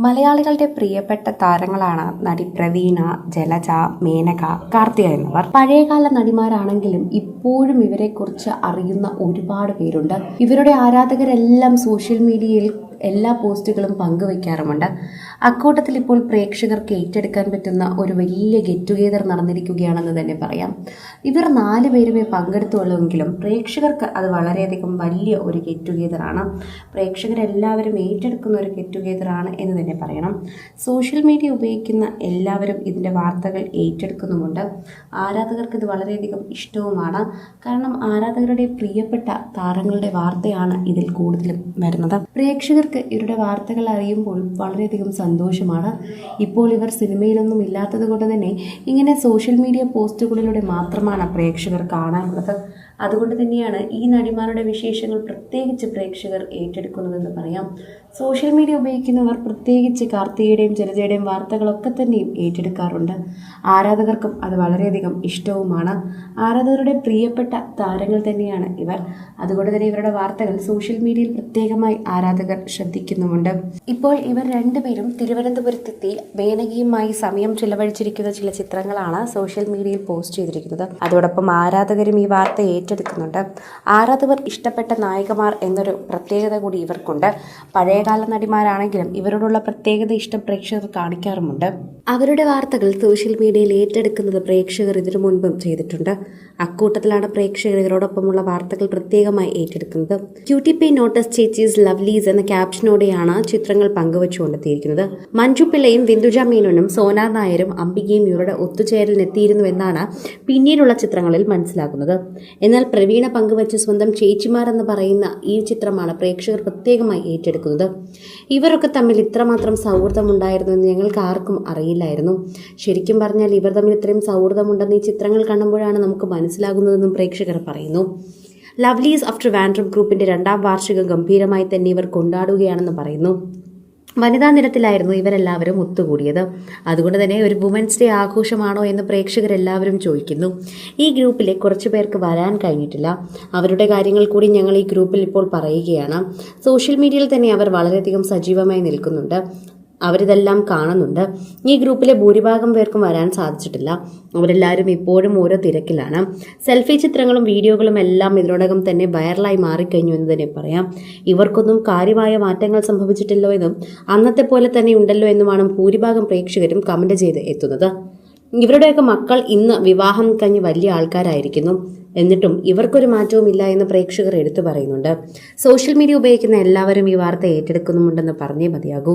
മലയാളികളുടെ പ്രിയപ്പെട്ട താരങ്ങളാണ് നടി പ്രവീണ ജലജ മേനക കാർത്തിക എന്നിവർ. പഴയകാല നടിമാരാണെങ്കിലും ഇപ്പോഴും ഇവരെക്കുറിച്ച് അറിയുന്ന ഒരുപാട് പേരുണ്ട്. ഇവരുടെ ആരാധകരെല്ലാം സോഷ്യൽ മീഡിയയിൽ എല്ലാ പോസ്റ്റുകളും പങ്കുവയ്ക്കാറുമുണ്ട് അക്കൂട്ടത്തിൽ ഇപ്പോൾ പ്രേക്ഷകർക്ക് ഏറ്റെടുക്കാൻ പറ്റുന്ന ഒരു വലിയ ഗെറ്റ് ടുഗെദർ നടന്നിരിക്കുകയാണെന്ന് തന്നെ പറയാം. ഇവർ നാല് പേരുമേ പങ്കെടുത്തുള്ളൂവെങ്കിലും പ്രേക്ഷകർക്ക് അത് വളരെയധികം വലിയ ഒരു ഗെറ്റ് ടുഗെദർ ആണ്. പ്രേക്ഷകരെല്ലാവരും ഏറ്റെടുക്കുന്ന ഒരു ഗെറ്റ് ടുഗെദർ ആണ് എന്ന് തന്നെ പറയണം. സോഷ്യൽ മീഡിയ ഉപയോഗിക്കുന്ന എല്ലാവരും ഇതിന്റെ വാർത്തകൾ ഏറ്റെടുക്കുന്നുമുണ്ട്. ആരാധകർക്ക് ഇത് വളരെയധികം ഇഷ്ടവുമാണ്. കാരണം ആരാധകരുടെ പ്രിയപ്പെട്ട താരങ്ങളുടെ വാർത്തയാണ് ഇതിൽ കൂടുതലും വരുന്നത്. പ്രേക്ഷകർക്ക് ഇവരുടെ വാർത്തകൾ അറിയുമ്പോൾ വളരെയധികം സന്തോഷമാണ്. ഇപ്പോൾ ഇവർ സിനിമയിലൊന്നും ഇല്ലാത്തത് കൊണ്ട് തന്നെ ഇങ്ങനെ സോഷ്യൽ മീഡിയ പോസ്റ്റുകളിലൂടെ മാത്രമാണ് പ്രേക്ഷകർ കാണാനുള്ളത്. അതുകൊണ്ട് തന്നെയാണ് ഈ നടിമാരുടെ വിശേഷങ്ങൾ പ്രത്യേകിച്ച് പ്രേക്ഷകർ ഏറ്റെടുക്കുന്നതെന്ന് പറയാം. സോഷ്യൽ മീഡിയ ഉപയോഗിക്കുന്നവർ പ്രത്യേകിച്ച് കാർത്തികയുടെയും ജലജയുടെയും വാർത്തകളൊക്കെ തന്നെയും ഏറ്റെടുക്കാറുണ്ട്. ആരാധകർക്കും അത് വളരെയധികം ഇഷ്ടവുമാണ്. ആരാധകരുടെ പ്രിയപ്പെട്ട താരങ്ങൾ തന്നെയാണ് ഇവർ. അതുകൊണ്ട് തന്നെ ഇവരുടെ വാർത്തകൾ സോഷ്യൽ മീഡിയയിൽ പ്രത്യേകമായി ആരാധകർ ശ്രദ്ധിക്കുന്നുമുണ്ട്. ഇപ്പോൾ ഇവർ രണ്ടുപേരും തിരുവനന്തപുരത്തെത്തി മേനകയുമായി സമയം ചിലവഴിച്ചിരിക്കുന്ന ചില ചിത്രങ്ങളാണ് സോഷ്യൽ മീഡിയയിൽ പോസ്റ്റ് ചെയ്തിരിക്കുന്നത്. അതോടൊപ്പം ആരാധകരും ഈ വാർത്ത ഏറ്റെടുക്കുന്നുണ്ട്. ആരാധകർ ഇഷ്ടപ്പെട്ട നായികമാർ എന്നൊരു പ്രത്യേകത കൂടി ഇവർക്കുണ്ട്. പഴയകാല നടിമാരാണെങ്കിലും ഇവരോടുള്ള പ്രത്യേകത ഇഷ്ടം പ്രേക്ഷകർ കാണിക്കാറുമുണ്ട്. അവരുടെ വാർത്തകൾ സോഷ്യൽ മീഡിയയിൽ ഏറ്റെടുക്കുന്നത് പ്രേക്ഷകർ ഇതിനു മുൻപും ചെയ്തിട്ടുണ്ട്. അക്കൂട്ടത്തിലാണ് പ്രേക്ഷകർ ഇവരോടൊപ്പമുള്ള വാർത്തകൾ പ്രത്യേകമായി ഏറ്റെടുക്കുന്നത്. ക്യൂട്ടി പേ നോട്ടസ് ചേച്ചീസ് ലവ്ലീസ് എന്ന ക്യാപ്ഷനോടെയാണ് ചിത്രങ്ങൾ പങ്കുവച്ചുകൊണ്ടെത്തിയിരിക്കുന്നത്. മഞ്ജു പിള്ളയും വിന്ദുജ മേനോനും സോനാ നായരും അംബികയും ഇവരുടെ ഒത്തുചേരലിനെത്തിയിരുന്നു എന്നാണ് പിന്നീടുള്ള ചിത്രങ്ങളിൽ മനസ്സിലാക്കുന്നത് എന്നാൽ പ്രവീണ പങ്കുവച്ച സ്വന്തം ചേച്ചിമാരെന്ന് പറയുന്ന ഈ ചിത്രമാണ് പ്രേക്ഷകർ പ്രത്യേകമായി ഏറ്റെടുക്കുന്നത്. ഇവരൊക്കെ തമ്മിൽ ഇത്രമാത്രം സൗഹൃദമുണ്ടായിരുന്നു എന്ന് ഞങ്ങൾക്ക് ആർക്കും അറിയില്ലായിരുന്നു. ശരിക്കും പറഞ്ഞാൽ ഇവർ തമ്മിൽ ഇത്രയും സൗഹൃദമുണ്ടെന്ന് ഈ ചിത്രങ്ങൾ കാണുമ്പോഴാണ് നമുക്ക് മനസ്സിലാകുന്നതെന്നും പ്രേക്ഷകർ പറയുന്നു. ലവ്ലീസ് ആഫ്റ്റർ വാൻഡ്രം ഗ്രൂപ്പിന്റെ രണ്ടാം വാർഷികം ഗംഭീരമായി തന്നെ ഇവർ കൊണ്ടാടുകയാണെന്ന് പറയുന്നു. വനിതാ നിരത്തിലായിരുന്നു ഇവരെല്ലാവരും ഒത്തുകൂടിയത്. അതുകൊണ്ട് തന്നെ ഒരു വുമൻസ് ഡേ ആഘോഷമാണോ എന്ന് പ്രേക്ഷകരെല്ലാവരും ചോദിക്കുന്നു. ഈ ഗ്രൂപ്പിലെ കുറച്ച് പേർക്ക് വരാൻ കഴിഞ്ഞിട്ടില്ല. അവരുടെ കാര്യങ്ങൾ കൂടി ഞങ്ങൾ ഈ ഗ്രൂപ്പിൽ ഇപ്പോൾ പറയുകയാണ്. സോഷ്യൽ മീഡിയയിൽ തന്നെ അവർ വളരെയധികം സജീവമായി നിൽക്കുന്നുണ്ട്. അവരിതെല്ലാം കാണുന്നുണ്ട്. ഈ ഗ്രൂപ്പിലെ ഭൂരിഭാഗം പേർക്കും വരാൻ സാധിച്ചിട്ടില്ല. അവരെല്ലാവരും ഇപ്പോഴും ഓരോ തിരക്കിലാണ്. സെൽഫി ചിത്രങ്ങളും വീഡിയോകളും എല്ലാം ഇതിനോടകം തന്നെ വൈറലായി മാറിക്കഴിഞ്ഞു എന്ന് തന്നെ പറയാം. ഇവർക്കൊന്നും കാര്യമായ മാറ്റങ്ങൾ സംഭവിച്ചിട്ടില്ലോ എന്നും അന്നത്തെ പോലെ തന്നെ ഉണ്ടല്ലോ എന്നുമാണ് ഭൂരിഭാഗം പ്രേക്ഷകരും കമന്റ് ചെയ്ത് എത്തുന്നത്. ഇവരുടെയൊക്കെ മക്കൾ ഇന്ന് വിവാഹം കഴിഞ്ഞ് വലിയ ആൾക്കാരായിരിക്കുന്നു. എന്നിട്ടും ഇവർക്കൊരു മാറ്റവും ഇല്ല എന്ന് പ്രേക്ഷകർ എടുത്തു പറയുന്നുണ്ട്. സോഷ്യൽ മീഡിയ ഉപയോഗിക്കുന്ന എല്ലാവരും ഈ വാർത്ത ഏറ്റെടുക്കുന്നുമുണ്ടെന്ന് പറഞ്ഞേ മതിയാകൂ.